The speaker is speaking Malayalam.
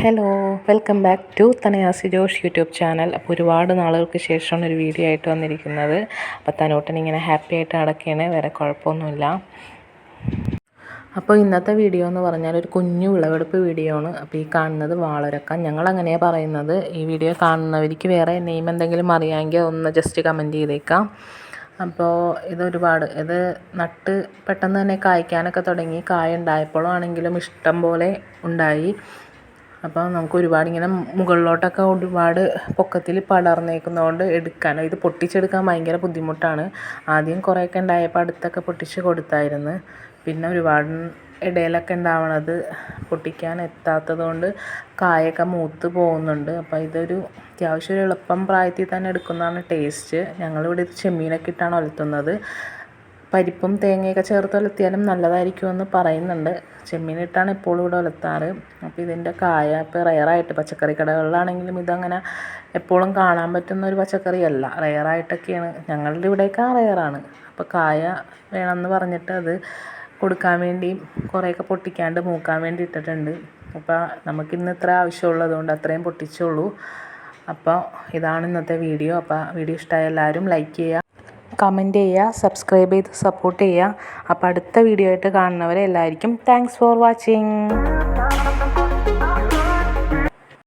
ഹലോ വെൽക്കം ബാക്ക് ടു തനയാസി ജോഷ് യൂട്യൂബ് ചാനൽ അപ്പോൾ ഒരുപാട് നാളുകൾക്ക് ശേഷമാണ് ഒരു വീഡിയോ ആയിട്ട് വന്നിരിക്കുന്നത്. അപ്പോൾ തനോട്ടൻ ഇങ്ങനെ ഹാപ്പി ആയിട്ട് നടക്കുകയാണ് വേറെ കുഴപ്പമൊന്നുമില്ല. അപ്പോൾ ഇന്നത്തെ വീഡിയോ എന്ന് പറഞ്ഞാൽ ഒരു കുഞ്ഞു വിളവെടുപ്പ് വീഡിയോ ആണ്. അപ്പോൾ ഈ കാണുന്നത് വാളരക്ക. ഞങ്ങൾ അങ്ങനെയാണ് പറയുന്നത്. ഈ വീഡിയോ കാണുന്നവർക്ക് വേറെ നെയിം എന്തെങ്കിലും അറിയാമെങ്കിൽ ഒന്ന് ജസ്റ്റ് കമന്റ് ചെയ്തേക്കാം. അപ്പോൾ ഇതൊരുപാട് ഇത് നട്ട് പെട്ടെന്ന് തന്നെ കായ്ക്കാനൊക്കെ തുടങ്ങി. കായ ഉണ്ടായപ്പോഴാണെങ്കിലും ഇഷ്ടം പോലെ ഉണ്ടായി. അപ്പോൾ നമുക്ക് ഒരുപാട് ഇങ്ങനെ മുകളിലോട്ടൊക്കെ ഒരുപാട് പൊക്കത്തിൽ പടർന്നേക്കുന്നതുകൊണ്ട് എടുക്കാൻ ഇത് പൊട്ടിച്ചെടുക്കാൻ ഭയങ്കര ബുദ്ധിമുട്ടാണ്. ആദ്യം കുറേയൊക്കെ ഉണ്ടായപ്പോൾ അടുത്തൊക്കെ പൊട്ടിച്ച് കൊടുത്തായിരുന്നു. പിന്നെ ഒരുപാട് ഇടയിലൊക്കെ ഉണ്ടാവണത് പൊട്ടിക്കാൻ എത്താത്തത് കൊണ്ട് കായൊക്കെ മൂത്ത് പോകുന്നുണ്ട്. അപ്പോൾ ഇതൊരു അത്യാവശ്യം ഒരു എളുപ്പം പ്രായത്തിൽ തന്നെ എടുക്കുന്നതാണ് ടേസ്റ്റ്. ഞങ്ങളിവിടെ ഇത് ചെമ്മീനൊക്കെ ഇട്ടാണ് ഒലത്തുന്നത്. പരിപ്പും തേങ്ങയൊക്കെ ചേർത്ത് നല്ലതായിരിക്കും നല്ലതായിരിക്കുമെന്ന് പറയുന്നുണ്ട്. ചെമ്മീനിട്ടാണ് എപ്പോഴും ഇവിടെ വളർത്താറ് അപ്പോൾ ഇതിന്റെ കായ ഇപ്പോൾ റയറായിട്ട് പച്ചക്കറി കടകളിലാണെങ്കിലും ഇതങ്ങനെ എപ്പോഴും കാണാൻ പറ്റുന്ന ഒരു പച്ചക്കറിയല്ല. റയറായിട്ടൊക്കെയാണ് ഞങ്ങളുടെ ഇവിടെയൊക്കെ റയറാണ് അപ്പോൾ കായ വേണമെന്ന് പറഞ്ഞിട്ട് അത് കൊടുക്കാൻ വേണ്ടി കുറേയൊക്കെ പൊട്ടിക്കാണ്ട് മൂക്കാൻ വേണ്ടി ഇട്ടിട്ടുണ്ട്. അപ്പോൾ നമുക്കിന്ന് ഇത്ര ആവശ്യമുള്ളത് കൊണ്ട് അത്രയും പൊട്ടിച്ചുള്ളൂ അപ്പോൾ ഇതാണ് ഇന്നത്തെ വീഡിയോ. അപ്പോൾ വീഡിയോ ഇഷ്ടമായ എല്ലാവരും ലൈക്ക് ചെയ്യുക. കമന്റ് ചെയ്യുക സബ്സ്ക്രൈബ് ചെയ്ത് സപ്പോർട്ട് ചെയ്യുക. അപ്പോൾ അടുത്ത വീഡിയോ ആയിട്ട് കാണുന്നവരെ എല്ലാവർക്കും താങ്ക്സ് ഫോർ വാച്ചിങ്